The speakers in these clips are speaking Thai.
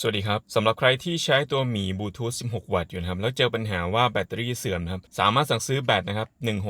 สวัสดีครับ สำหรับใครที่ใช้ตัวหมีบลูทูธ 16 วัตต์อยู่นะครับ แล้วเจอปัญหาว่าแบตเตอรี่เสื่อมนะครับ สามารถสั่งซื้อแบตนะครับ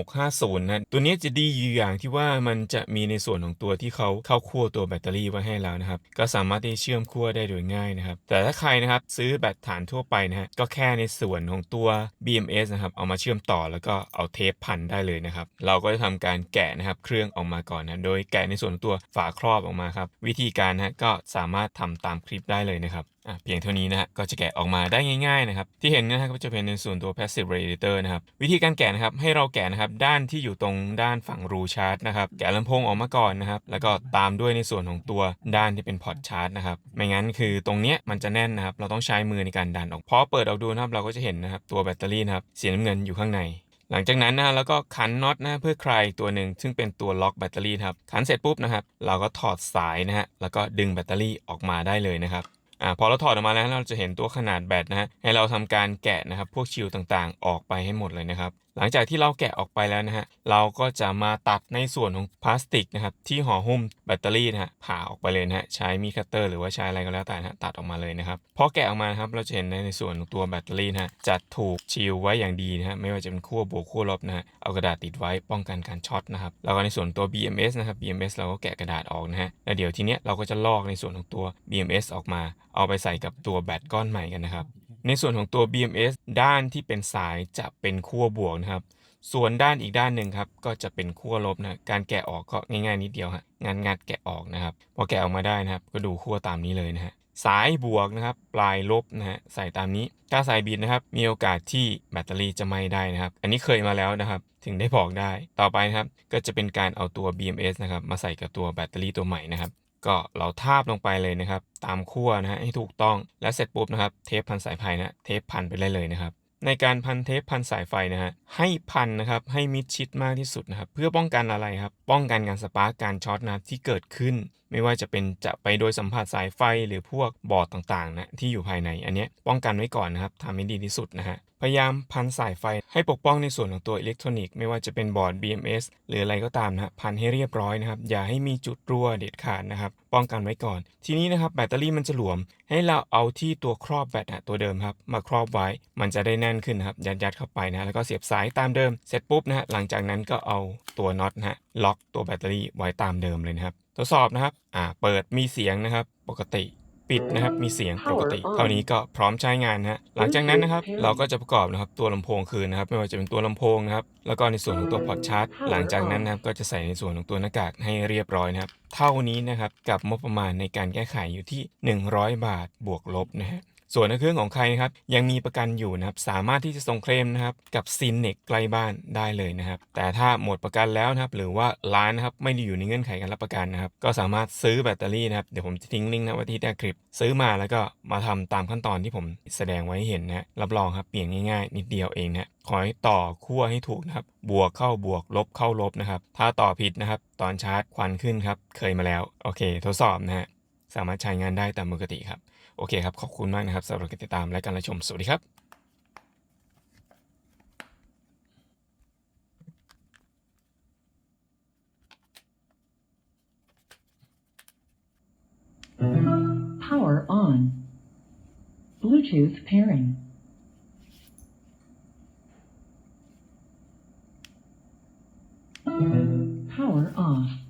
1650 นะตัวนี้จะดีอยู่อย่างที่ว่ามันจะมีในส่วนของตัวที่เขาเข้าคั่วตัวแบตเตอรี่ไว้ให้แล้วนะครับ ก็สามารถที่เชื่อมคั่วได้โดยง่ายนะครับ แต่ถ้าใครนะครับซื้อแบตฐานทั่วไปนะฮะ ก็แค่ในส่วนของตัว BMS นะครับ เอามาเชื่อมต่อแล้วก็เอาเทปพันได้เลยนะครับ เราก็จะทำการแกะนะครับ เครื่องออกมาก่อนนะ โดยแกะในส่วนของตัวฝาครอบออกมาครับ วิธีการนะก็สามารถทำตามคลิปได้เลยนะครับ เพียงเท่านี้นะฮะก็จะแกะออกมาได้ง่ายๆนะครับที่เห็นนะฮะก็จะเป็นในส่วนตัว passive radiator นะครับวิธีการแกะนะครับให้เราแกะนะครับด้านที่อยู่ตรงด้านฝั่งรูชาร์จนะครับแกะลำโพงออกมาก่อนนะครับแล้วก็ตามด้วยในส่วนของตัวด้านที่เป็นพอร์ตชาร์จนะครับไม่งั้นคือตรงเนี้ยมันจะแน่นนะครับเราต้องใช้มือในการดันออกพอเปิดออกดูนะครับเราก็จะเห็นนะครับตัวแบตเตอรี่นะครับสีน้ำเงินอยู่ข้างในหลังจากนั้นนะฮะแล้วก็ขันน็อตนะเพื่อคลายตัวหนึ่งซึ่งเป็นตัวล็อกแบตเตอรี่ครับขันเสร็จปุ๊บนะครับ เราก็ถอดสายนะฮะแล้วก็ดึงแบตเตอรี่ออกมาได้เลยนะครับ อ่าพอเราถอดออกมาแล้วเราจะเห็นตัวขนาดแบตนะฮะให้เราทำการแกะนะครับพวกชิลต่างๆ ออกไปให้หมดเลยนะครับ หลังจากที่เราแกะออกไปแล้วนะฮะเราก็จะมาตัดในส่วนของพลาสติกนะครับที่ห่อหุ้มแบตเตอรี่นะฮะผ่าออกไปเลยนะฮะใช้มีคัตเตอร์หรือว่าใช้อะไรก็แล้วแต่นะฮะตัดออกมาเลยนะครับพอแกะออกมาครับเราจะเห็นในส่วนของตัวแบตเตอรี่นะฮะจะถูกชิลไว้อย่างดีนะฮะไม่ว่าจะเป็นขั้วบวกขั้วลบนะฮะเอากระดาษติดไว้ป้องกันการช็อตนะครับแล้วก็ในส่วนตัว BMS นะครับ BMS เราก็แกะกระดาษออกนะฮะแล้วเดี๋ยวทีเนี้ยเราก็จะลอกในส่วนของตัว BMS ออกมา เอาไปใส่กับตัวแบตก้อนใหม่กันนะครับ ในส่วนของตัว BMS ด้านที่เป็นสายจะเป็นขั้วบวกนะครับ ส่วนด้านอีกด้านหนึ่งครับ ก็จะเป็นขั้วลบนะ การแกะออกก็ง่ายๆนิดเดียวฮะงานงัดแกะออกนะครับ พอแกะออกมาได้นะครับ ก็ดูขั้วตามนี้เลยนะฮะ สายบวกนะครับ ปลายลบนะฮะ ใส่ตามนี้ ถ้าสายบิดนะครับ มีโอกาสที่แบตเตอรี่จะไหม้ได้นะครับ อันนี้เคยมาแล้วนะครับ ถึงได้บอกได้ ต่อไปนะครับ ก็จะเป็นการเอาตัว BMS นะครับ มาใส่กับตัวแบตเตอรี่ตัวใหม่นะครับ ก็เราทาบลงไปเลยนะครับ ตามขั้วนะฮะให้ถูกต้องและเสร็จปุ๊บนะครับเทปพันสายไฟนะเทปพันไปได้เลยนะครับในการพันเทปพันสายไฟนะฮะให้พันนะครับให้มิดชิดมากที่สุดนะครับเพื่อป้องกันอะไรครับ ป้องกันการสปาร์กการช็อตนะครับที่เกิดขึ้น ไม่ว่าจะเป็นจะไปโดยสัมผัสสายไฟหรือพวกบอร์ดต่างๆนะที่อยู่ภายในอันนี้ป้องกันไว้ก่อนนะครับทำให้ดีที่สุดนะฮะพยายามพันสายไฟให้ปกป้องในส่วนของตัวอิเล็กทรอนิกส์ไม่ว่าจะเป็นบอร์ด BMS หรืออะไรก็ตามนะฮะพันให้เรียบร้อยนะครับ อย่าให้มีจุดรั่วเด็ดขาดนะครับ ป้องกันไว้ก่อน ทีนี้นะครับแบตเตอรี่มันจะหลวม ให้เราเอาที่ตัวครอบแบตอะตัวเดิมครับมาครอบไว้ มันจะได้แน่นขึ้นครับยัดยัดๆเข้าไปนะแล้วก็เสียบสายตามเดิมเสร็จปุ๊บนะฮะหลังจากนั้นก็เอาตัวน็อตนะฮะล็อกตัวแบตเตอรี่ไว้ตามเดิมเลยนะครับทดสอบนะครับอ่าเปิดมีเสียงนะครับ ปกติ ปิดนะครับมีเสียงปกติเท่านี้ก็พร้อมใช้งานนะฮะหลังจากนั้นนะครับเราก็จะประกอบนะครับตัวลำโพงคืนนะครับไม่ว่าจะเป็นตัวลำโพงนะครับแล้วก็ในส่วนของตัวพอร์ตชาร์จหลังจากนั้นนะครับก็จะใส่ในส่วนของตัวหน้ากากให้เรียบร้อยนะครับเท่านี้นะครับกับงบประมาณในการแก้ไขอยู่ที่ 100 บาทบวกลบนะฮะ ส่วนในเครื่องของใครนะครับยังมีประกันอยู่นะครับสามารถที่จะส่งเคลมนะครับกับซินเนกใกล้บ้านได้เลยนะครับแต่ถ้าหมดประกันแล้วนะครับหรือว่าร้านนะครับไม่ได้อยู่ในเงื่อนไขการรับประกันนะครับก็สามารถซื้อแบตเตอรี่นะครับเดี๋ยวผมจะทิ้งลิงก์นะไว้ที่ใต้คลิป ซื้อมาแล้วก็มาทำตามขั้นตอนที่ผมแสดงไว้เห็นนะรับรองครับเปลี่ยนง่ายๆ นิดเดียวเองนะขอให้ต่อขั้วให้ถูกนะครับบวกเข้าบวกลบเข้าลบนะครับถ้าต่อผิดนะครับตอนชาร์จควันขึ้นครับเคยมาแล้วโอเค ทดสอบนะฮะ สามารถใช้งานได้ตามปกติครับ โอเคครับ ขอบคุณมากนะครับสำหรับการติดตามและการรับชม สวัสดีครับ Power on Bluetooth pairing Power off